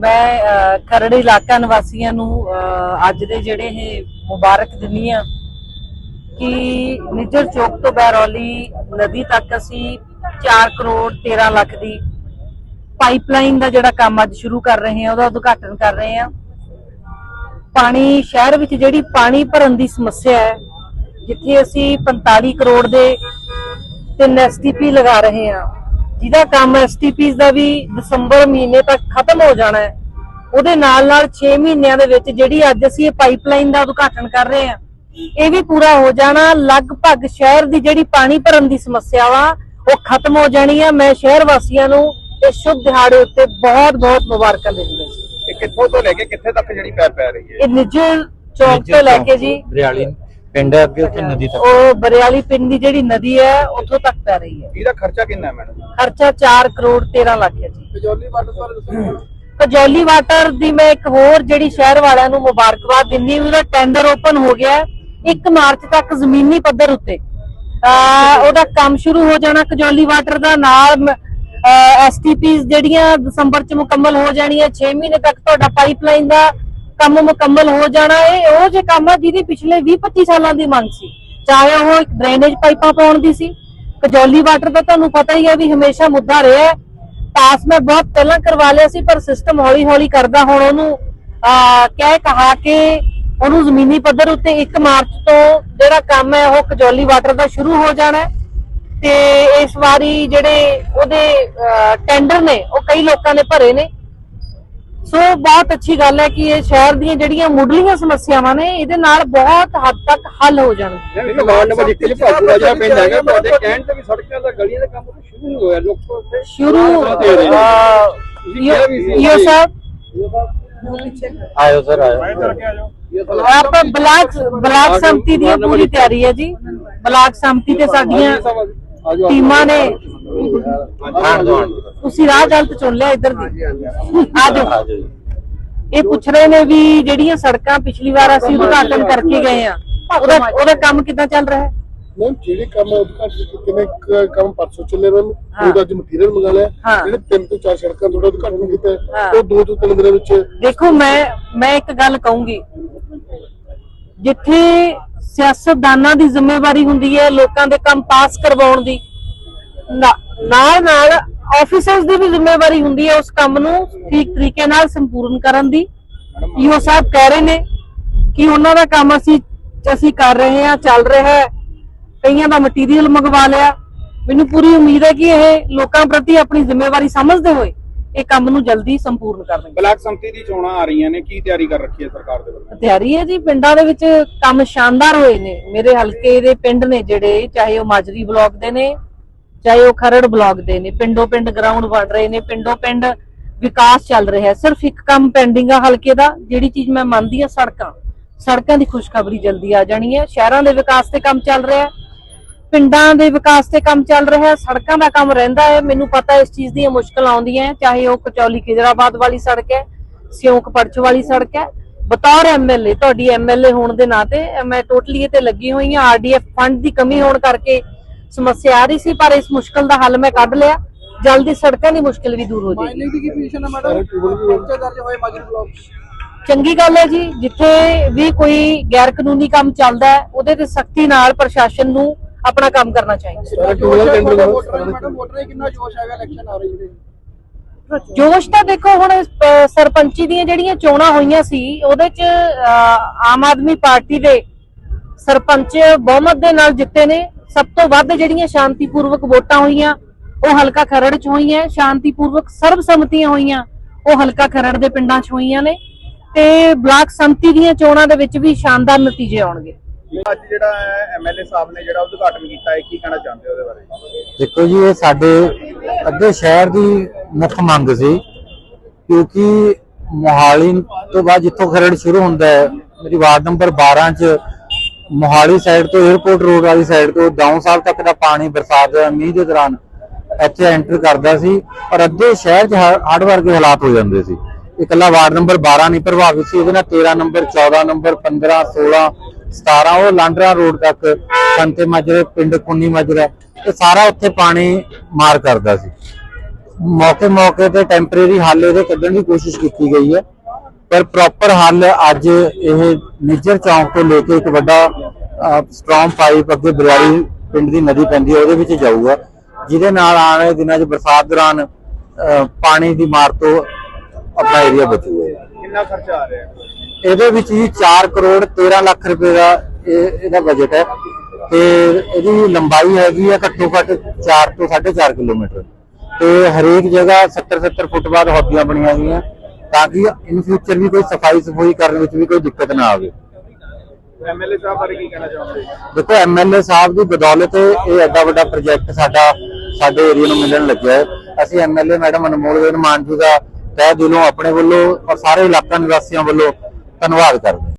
ਮੈਂ ਖਰੜ ਇਲਾਕਾ ਨਿਵਾਸੀਆਂ ਨੂੰ ਅਹ, ਅੱਜ ਦੇ ਜਿਹੜੇ ਇਹ ਮੁਬਾਰਕ ਦਿੰਨੀ ਆ ਕਿ ਨਿੱਜਰ ਚੌਕ ਤੋਂ ਬੈਰੌਲੀ ਨਦੀ ਤੱਕ ਅਸੀਂ 4 ਕਰੋੜ 13 ਲੱਖ ਦੀ ਪਾਈਪਲਾਈਨ ਦਾ ਜਿਹੜਾ ਕੰਮ ਅੱਜ ਸ਼ੁਰੂ ਕਰ ਰਹੇ ਹਾਂ ਉਹਦਾ ਉਦਘਾਟਨ ਕਰ ਰਹੇ ਹਾਂ। ਪਾਣੀ ਸ਼ਹਿਰ ਵਿੱਚ ਜਿਹੜੀ ਪਾਣੀ ਭਰਨ ਦੀ ਸਮੱਸਿਆ ਹੈ ਜਿੱਥੇ ਅਸੀਂ 45 ਕਰੋੜ ਦੇ ਤਿੰਨ ਐਸਟੀਪੀ ਲਗਾ ਰਹੇ ਹਾਂ ਜਿਹਦਾ ਕੰਮ ਐਸਟੀਪੀਸ ਦਾ ਵੀ ਦਸੰਬਰ ਮਹੀਨੇ ਤੱਕ ਖਤਮ ਹੋ ਜਾਣਾ ਹੈ ਉਹਦੇ ਨਾਲ ਨਾਲ 6 ਮਹੀਨਿਆਂ ਦੇ ਵਿੱਚ ਜਿਹੜੀ ਅੱਜ ਅਸੀਂ ਇਹ ਪਾਈਪਲਾਈਨ ਦਾ ਉਦਘਾਟਨ ਕਰ ਰਹੇ ਹਾਂ ਇਹ ਵੀ ਪੂਰਾ ਹੋ ਜਾਣਾ ਲਗਭਗ ਸ਼ਹਿਰ ਦੀ ਜਿਹੜੀ ਪਾਣੀ ਭਰਨ ਦੀ ਸਮੱਸਿਆ ਵਾ ਉਹ ਖਤਮ ਹੋ ਜਾਣੀ ਹੈ ਮੈਂ ਸ਼ਹਿਰ ਵਾਸੀਆਂ ਨੂੰ ਇਸ ਸ਼ੁਭ ਦਿਹਾੜੇ ਉੱਤੇ ਬਹੁਤ ਬਹੁਤ ਮੁਬਾਰਕਾਂ ਦਿੰਦੀ ਹਾਂ। ਇਹ ਕਿੱਥੋਂ ਤੋਂ ਲੈ ਕੇ ਕਿੱਥੇ ਤੱਕ ਜਿਹੜੀ ਪੈਪ ਪੈ ਰਹੀ ਹੈ? ਇਹ ਨਿੱਜਰ ਚੌਕ ਤੋਂ ਲੈ ਕੇ ਜੀ। ਬਰਿਆਲੀ ਪਿੰਡ ਹੈ ਅੱਗੇ ਉੱਥੇ ਨਦੀ ਤੱਕ? ਉਹ ਬਰਿਆਲੀ ਪਿੰਡ ਦੀ ਜਿਹੜੀ ਨਦੀ ਹੈ ਉੱਥੋਂ ਤੱਕ ਪੈ ਰਹੀ ਹੈ। ਇਹਦਾ ਖਰਚਾ ਕਿੰਨਾ ਹੈ ਮੈਡਮ? ਖਰਚਾ 4 ਕਰੋੜ 13 ਲੱਖ ਹੈ ਜੀ। ਕਜੌਲੀ ਵਾਟਰ ਦੱਸੋ ਕਜੌਲੀ ਵਾਟਰ ਦੀ ਮੈਂ ਇੱਕ ਹੋਰ ਜਿਹੜੀ ਸ਼ਹਿਰ ਵਾਲਿਆਂ ਨੂੰ ਮੁਬਾਰਕਬਾਦ ਦਿੰਦੀ ਹਾਂ ਉਹਦਾ ਟੈਂਡਰ ਓਪਨ ਹੋ ਗਿਆ ਹੈ। 1 ਮਾਰਚ ਤੱਕ ਜ਼ਮੀਨੀ ਪੱਧਰ ਉੱਤੇ। ਆ ਉਹਦਾ ਕੰਮ ਸ਼ੁਰੂ ਹੋ ਜਾਣਾ ਕਜੌਲੀ ਵਾਟਰ ਦਾ ਨਾਲ ਐਸਟੀਪੀਸ ਜਿਹੜੀਆਂ ਦਸੰਬਰ ਚ ਮੁਕੰਮਲ ਹੋ ਜਾਣੀਆਂ 6 ਮਹੀਨੇ ਤੱਕ ਤੁਹਾਡਾ ਪਾਈਪਲਾਈਨ ਦਾ ਕੰਮ ਮੁਕੰਮਲ ਹੋ ਜਾਣਾ ਇਹ ਉਹ ਜੇ ਕੰਮ ਆ ਜਿਹਦੀ ਪਿਛਲੇ 20 25 ਸਾਲਾਂ ਦੀ ਮੰਗ ਸੀ। ਚਾਹੇ ਉਹ ਡਰੇਨੇਜ ਪਾਈਪਾਂ ਪਾਉਣ ਦੀ ਸੀ। ਕਜੌਲੀ ਵਾਟਰ ਦਾ ਤੁਹਾਨੂੰ ਪਤਾ ਹੀ ਹੈ ਵੀ ਹਮੇਸ਼ਾ ਮੁੱਦਾ ਰਿਹਾ ਹੈ। ਪਾਸ ਮੈਂ ਬਹੁਤ ਪਹਿਲਾਂ ਕਰਵਾ ਲਿਆ ਸੀ, ਪਰ ਸਿਸਟਮ ਹੌਲੀ ਹੌਲੀ ਕਰਦਾ ਹੁਣ ਉਹਨੂੰ, ਆ, ਕਹਿ ਕਹਾ ਕੇ ਉਹਨੂੰ ਜ਼ਮੀਨੀ ਪੱਧਰ ਉੱਤੇ 1 ਮਾਰਚ ਤੋਂ ਜਿਹੜਾ ਕੰਮ ਹੈ, ਉਹ ਕਜੌਲੀ ਵਾਟਰ ਦਾ ਸ਼ੁਰੂ ਹੋ ਜਾਣਾ ਹੈ। ਤੇ ਇਸ ਵਾਰੀ ਜਿਹੜੇ ਉਹਦੇ ਟੈਂਡਰ ਨੇ, ਉਹ ਕਈ ਲੋਕਾਂ ਨੇ ਭਰੇ ਨੇ। ਸੋ ਬਹੁਤ ਅੱਛੀ ਗੱਲ ਹੈ ਕਿ ਇਹ ਸ਼ਹਿਰ ਦੀਆਂ ਜਿਹੜੀਆਂ ਮੁੱਢਲੀਆਂ ਸਮੱਸਿਆਵਾਂ ਨੇ ਇਹਦੇ ਨਾਲ ਬਹੁਤ ਹੱਦ ਤੱਕ ਹੱਲ ਹੋ ਜਾਣਗੇ। ਇੱਕ ਵਾਰਡ ਨੰਬਰ 1 ਚ ਭਾਪੂਰਾ ਜਿਹੜਾ ਪਿੰਡ ਹੈਗਾ ਤੁਹਾਡੇ ਕਹਿਣ ਤੇ ਵੀ ਸੜਕਾਂ ਦਾ ਗਲੀਆਂ ਦਾ ਕੰਮ ਤਾਂ ਸ਼ੁਰੂ ਨਹੀਂ ਹੋਇਆ ਲੋਕ ਸ਼ੁਰੂ ਸਾਹਿਬ ਆਇਓ ਸਰ ਆਇਓ। ਆਪਾਂ ਬਲਾਕ ਬਲਾਕ ਸੰਮਤੀ ਦੀ ਪੂਰੀ ਤਿਆਰੀ ਹੈ ਜੀ। ਬਲਾਕ ਸੰਮਤੀ ਤੇ ਸਾਡੀਆਂ ਟੀਮਾਂ ਨੇ ਆਣ ਦੋ ਆਣ ਦਿਓ। ਤੁਸੀਂ ਰਾਹ ਗਲਤ ਚੁਣ ਲਿਆ ਇੱਧਰ ਦੀ ਆ ਜਾਓ ਜੀ ਇਹ ਪੁੱਛ ਰਹੇ ਨੇ ਵੀ ਜਿਹੜੀਆਂ ਸੜਕਾਂ ਪਿਛਲੀ ਵਾਰ ਅਸੀਂ ਉਦਘਾਟਨ ਕਰਕੇ ਗਏ ਆ ਉਹਦਾ ਉਹਦਾ ਕੰਮ ਕਿੱਦਾਂ ਚੱਲ ਰਿਹਾ ਹੈ ਮੈਮ ਜਿਹੜੇ ਕੰਮ ਉਦਘਾਟਨ ਕੀਤੇ ਨੇ ਇੱਕ ਕੰਮ ਪਰਸੋਂ ਚੱਲੇ ਮੈਮ। ਉਹਦਾ ਅੱਜ ਮਟੀਰੀਅਲ ਮੰਗਾ ਲਿਆ ਹਾਂ। ਜਿਹੜੇ ਤਿੰਨ ਤੋਂ ਚਾਰ ਸੜਕਾਂ ਥੋੜਾ ਉਦਘਾਟਨ ਕੀਤਾ ਹੈ, ਹਾਂ। ਉਹ ਦੋ ਤੋਂ ਤਿੰਨ ਦਿਨਾਂ ਵਿੱਚ ਦੇਖੋ ਮੈਂ ਮੈਂ ਇੱਕ ਗੱਲ ਕਹੂੰਗੀ ਜਿੱਥੇ ਸਿਆਸਤਦਾਨਾਂ ਦੀ ਜ਼ਿੰਮੇਵਾਰੀ ਹੁੰਦੀ ਹੈ ਲੋਕਾਂ ਦੇ ਕੰਮ ਪਾਸ ਕਰਵਾਉਣ ਦੀ ਨਾਲ ਨਾਲ ਆਫੀਸਰਸ ਦੀ ਵੀ ਜ਼ਿੰਮੇਵਾਰੀ ਹੁੰਦੀ ਹੈ ਉਸ ਕੰਮ ਨੂੰ ਠੀਕ ਤਰੀਕੇ ਨਾਲ ਸੰਪੂਰਨ ਕਰਨ ਦੀ। ਈਓ ਸਾਹਿਬ ਕਹਿ ਰਹੇ ਨੇ ਕਿ ਉਹਨਾਂ ਦਾ ਕੰਮ ਅਸੀਂ ਅਸੀਂ ਕਰ ਰਹੇ ਹਾਂ ਚੱਲ ਰਿਹਾ ਹੈ। ਕਈਆਂ ਦਾ ਮਟੀਰੀਅਲ ਮੰਗਵਾ ਲਿਆ। ਮੈਨੂੰ ਪੂਰੀ ਉਮੀਦ ਹੈ ਕਿ ਇਹ ਲੋਕਾਂ ਪ੍ਰਤੀ ਆਪਣੀ ਜ਼ਿੰਮੇਵਾਰੀ ਸਮਝਦੇ ਹੋਏ ਇਹ ਕੰਮ ਨੂੰ ਜਲਦੀ ਸੰਪੂਰਨ ਕਰ ਦੇਣਗੇ। ਬਲਾਕ ਸੰਮਤੀ ਦੀ ਚੋਣਾਂ ਆ ਰਹੀਆਂ ਨੇ। ਕੀ ਤਿਆਰੀ ਕਰ ਰੱਖੀ ਹੈ ਸਰਕਾਰ ਦੇ ਵੱਲੋਂ? ਤਿਆਰੀ ਹੈ ਜੀ ਪਿੰਡਾਂ ਦੇ ਵਿੱਚ ਕੰਮ ਸ਼ਾਨਦਾਰ ਹੋਏ ਨੇ। ਮੇਰੇ ਹਲਕੇ ਦੇ ਪਿੰਡ ਨੇ ਜਿਹੜੇ ਚਾਹੇ ਉਹ ਮਾਜਰੀ ਬਲਾਕ ਦੇ ਨੇ ਚਾਹੇ ਉਹ ਖਰੜ ਬਲਾਕ ਦੇ ਨੇ, ਪਿੰਡੋਂ ਪਿੰਡ ਗਰਾਊਂਡ ਬਣ ਰਹੇ ਨੇ, ਪਿੰਡੋਂ ਪਿੰਡ ਵਿਕਾਸ ਚੱਲ ਰਿਹਾ। ਸਿਰਫ ਇੱਕ ਕੰਮ ਪੈਂਡਿੰਗ ਆ ਹਲਕੇ ਦਾ, ਜਿਹੜੀ ਚੀਜ਼ ਮੈਂ ਮੰਨਦੀ ਆ ਸੜਕਾਂ। ਸੜਕਾਂ ਦੀ ਖੁਸ਼ਖਬਰੀ ਜਲਦੀ ਆ ਜਾਣੀ ਹੈ ਸ਼ਹਿਰਾਂ ਦੇ ਵਿਕਾਸ ਤੇ ਕੰਮ ਚੱਲ ਰਿਹਾ, ਪਿੰਡਾਂ ਦੇ ਵਿਕਾਸ ਤੇ ਕੰਮ ਚੱਲ ਰਿਹਾ, ਸੜਕਾਂ ਦਾ ਕੰਮ ਰਹਿੰਦਾ ਹੈ। ਮੈਨੂੰ ਪਤਾ ਇਸ ਚੀਜ਼ ਦੀਆਂ ਮੁਸ਼ਕਲਾਂ ਆਉਂਦੀਆਂ ਚਾਹੇ ਉਹ ਕਚੌਲੀ ਖਿਜਰਾਬਾਦ ਵਾਲੀ ਸੜਕ ਹੈ, ਸਿਉਂਕ ਪਰਚ ਵਾਲੀ ਸੜਕ ਹੈ। ਬਤੌਰ ਐਮਐਲਏ ਤੁਹਾਡੀ ਐਮਐਲਏ ਹੋਣ ਦੇ ਨਾਤੇ, ਮੈਂ ਟੋਟਲੀ ਇਹ ਤੇ ਲੱਗੀ ਹੋਈ ਹਾਂ ਆਰਡੀਐਫ ਫੰਡ ਦੀ ਕਮੀ ਹੋਣ ਕਰਕੇ ਸਮੱਸਿਆ ਆ ਰਹੀ ਸੀ ਪਰ ਇਸ ਮੁਸ਼ਕਲ ਦਾ ਹੱਲ ਮੈਂ ਕੱਢ ਲਿਆ। ਜਲਦੀ ਸੜਕਾਂ ਦੀ ਮੁਸ਼ਕਲ ਵੀ ਦੂਰ ਹੋ ਜਾਏਗੀ। ਦੀ ਕੀ ਪੋਜੀਸ਼ਨ ਹੈ ਸਾਰੇ ਟਿਊਬਲ ਵੀ ਪਰਚਾ ਦਰਜ ਹੋਏ ਮਾਜਰੀ ਬਲਾਕ ਚੰਗੀ ਗੱਲ ਹੈ ਜੀ ਜਿੱਥੇ ਵੀ ਕੋਈ ਗੈਰ ਕਾਨੂੰਨੀ ਕੰਮ ਚੱਲਦਾ ਹੈ ਉਹਦੇ ਤੇ ਸਖਤੀ ਨਾਲ ਪ੍ਰਸ਼ਾਸਨ ਨੂੰ ਆਪਣਾ ਕੰਮ ਕਰਨਾ ਚਾਹੀਦਾ ਮੈਡਮ ਵੋਟਰਾਂ ਕਿੰਨਾ ਜੋਸ਼ ਹੈਗਾ ਇਲੈਕਸ਼ਨ ਆ ਰਹੀ ਹੈ। ਜੋਸ਼ ਤਾਂ ਦੇਖੋ ਹੁਣ ਸਰਪੰਚੀ ਦੀਆਂ ਜਿਹੜੀਆਂ ਚੋਣਾਂ ਹੋਈਆਂ ਸੀ ਉਹਦੇ ਚ ਆਮ ਆਦਮੀ ਪਾਰਟੀ ਦੇ ਸਰਪੰਚ ਬਹੁਮਤ ਦੇ ਨਾਲ ਜਿੱਤੇ ਨੇ ਸਭ ਤੋਂ ਵੱਧ ਜਿਹੜੀਆਂ ਸ਼ਾਂਤੀਪੂਰਵਕ ਵੋਟਾਂ ਹੋਈਆਂ ਉਹ ਹਲਕਾ ਖਰੜ ਚ ਹੋਈਆਂ ਸ਼ਾਂਤੀਪੂਰਵਕ ਸਰਬਸੰਮਤੀਆਂ ਹੋਈਆਂ ਉਹ ਹਲਕਾ ਖਰੜ ਦੇ ਪਿੰਡਾਂ ਚ ਹੋਈਆਂ ਨੇ ਤੇ ਬਲਾਕ ਸੰਮਤੀ ਦੀਆਂ ਚੋਣਾਂ ਦੇ ਵਿੱਚ ਵੀ ਸ਼ਾਨਦਾਰ ਨਤੀਜੇ ਆਉਣਗੇ। ਅੱਜ ਜਿਹੜਾ ਐਮਐਲਏ ਸਾਹਿਬ ਨੇ ਜਿਹੜਾ ਉਦਘਾਟਨ ਕੀਤਾ ਹੈ ਕੀ ਕਹਿਣਾ ਚਾਹੁੰਦੇ ਹੋ ਉਹਦੇ ਬਾਰੇ? ਦੇਖੋ ਜੀ ਇਹ ਸਾਡੇ ਅੱਗੇ ਸ਼ਹਿਰ ਦੀ ਮੁੱਖ ਮੰਗ ਸੀ ਕਿਉਂਕਿ ਮੋਹਾਲੀ ਤੋਂ ਬਾਅਦ ਜਿੱਥੋਂ ਖਰੜ ਸ਼ੁਰੂ ਹੁੰਦਾ ਹੈ ਮੇਰੀ ਵਾਰਡ ਨੰਬਰ 12 ਚ ਮੋਹਾਲੀ ਸਾਈਡ ਤੋਂ 에어ਪੋਰਟ ਰੋਡ ਵਾਲੀ ਸਾਈਡ ਤੋਂ ਦਾਉਂ ਸਾਹਿਬ ਤੱਕ ਦਾ ਪਾਣੀ ਬਰਸਾਤ ਦੇ ਮੀਂਹ ਦੇ ਦੌਰਾਨ ਇੱਥੇ ਐਂਟਰ ਕਰਦਾ ਸੀ, ਪਰ ਅੱਧੇ ਸ਼ਹਿਰ 'ਚ ਹੜ ਵਰਗੇ ਹਾਲਾਤ ਹੋ ਜਾਂਦੇ ਸੀ। ਇਕੱਲਾ ਵਾਰਡ ਨੰਬਰ 12 ਨਹੀਂ ਪ੍ਰਭਾਵਿਤ ਸੀ ਇਹਦੇ ਨਾਲ 13 ਨੰਬਰ 14 ਨੰਬਰ 15 16 17 ਉਹ ਲਾਂਡਰਾ ਰੋਡ ਤੱਕ ਸੰਤੇ ਮਾਜਰੇ, ਪਿੰਡ ਕੁੰਨੀ ਮਾਜਰਾ, ਇਹ ਸਾਰਾ ਉੱਥੇ ਪਾਣੀ ਮਾਰ ਕਰਦਾ ਸੀ। ਮੌਕੇ ਮੌਕੇ ਤੇ ਟੈਂਪਰੇਰੀ ਹੱਲ ਇਹਦੇ ਕੱਢਣ ਦੀ ਕੋਸ਼ਿਸ਼ ਕੀਤੀ ਗਈ ਹੈ। ਪਰ ਪ੍ਰੋਪਰ ਹੱਲ ਅੱਜ ਇਹ ਨਿੱਜਰ ਚੌਂਕ ਤੋਂ ਲੈ ਕੇ ਇੱਕ ਵੱਡਾ ਸਟ੍ਰੋਂਗ ਪਾਈਪ ਅੱਗੇ ਬਰਿਆੜੀ ਪਿੰਡ ਦੀ ਨਦੀ ਪੈਂਦੀ ਹੈ ਉਹਦੇ ਵਿੱਚ ਜਾਊਗਾ ਜਿਹਦੇ ਨਾਲ ਆਉਣ ਵਾਲੇ ਦਿਨਾਂ 'ਚ ਬਰਸਾਤ ਦੌਰਾਨ ਪਾਣੀ ਦੀ ਮਾਰ ਤੋਂ ਆਪਣਾ ਏਰੀਆ ਬਚੂਗਾ। ਕਿੰਨਾ ਖਰਚਾ ਆ ਰਿਹਾ? ਇਹਦੇ ਵਿੱਚ ਜੀ 4 ਕਰੋੜ 13 ਲੱਖ ਰੁਪਏ ਦਾ ਇਹ ਇਹਦਾ ਬਜਟ ਹੈ ਤੇ ਇਹਦੀ ਲੰਬਾਈ ਹੈਗੀ ਹੈ ਘੱਟੋ ਘੱਟ 4 ਤੋਂ 4.5 ਕਿਲੋਮੀਟਰ। ਤੇ ਹਰੇਕ ਜਗ੍ਹਾ 70 70 ਫੁੱਟ ਬਾਅਦ ਹੌਦੀਆਂ ਬਣੀਆਂ ਗਈਆਂ ਤਾਂ ਕਿ ਇਨ ਫਿਊਚਰ ਵੀ ਕੋਈ ਸਫ਼ਾਈ ਸਫ਼ਾਈ ਕਰਨ ਵਿੱਚ ਵੀ ਕੋਈ ਦਿੱਕਤ ਨਾ ਆਵੇ। ਐਮਐਲਏ ਸਾਹਿਬ ਬਾਰੇ ਕੀ ਕਹਿਣਾ ਚਾਹੁੰਦੇ ਦੇਖੋ ਐਮਐਲਏ ਸਾਹਿਬ ਦੀ ਬਦੌਲਤ ਇਹ ਐਡਾ ਵੱਡਾ ਪ੍ਰੋਜੈਕਟ ਸਾਡਾ ਸਾਡੇ ਏਰੀਆ ਨੂੰ ਮਿਲਣ ਲੱਗਿਆ ਹੈ। ਅਸੀਂ ਐਮਐਲਏ ਮੈਡਮ ਅਨਮੋਲ ਵੇਨ ਮਾਨ ਜੀ ਦਾ ਤਹਿ ਦਿਲੋਂ ਆਪਣੇ ਵੱਲੋਂ ਔਰ ਸਾਰੇ ਇਲਾਕਾ ਨਿਵਾਸੀਆਂ ਵੱਲੋਂ ਧੰਨਵਾਦ ਕਰਦੇ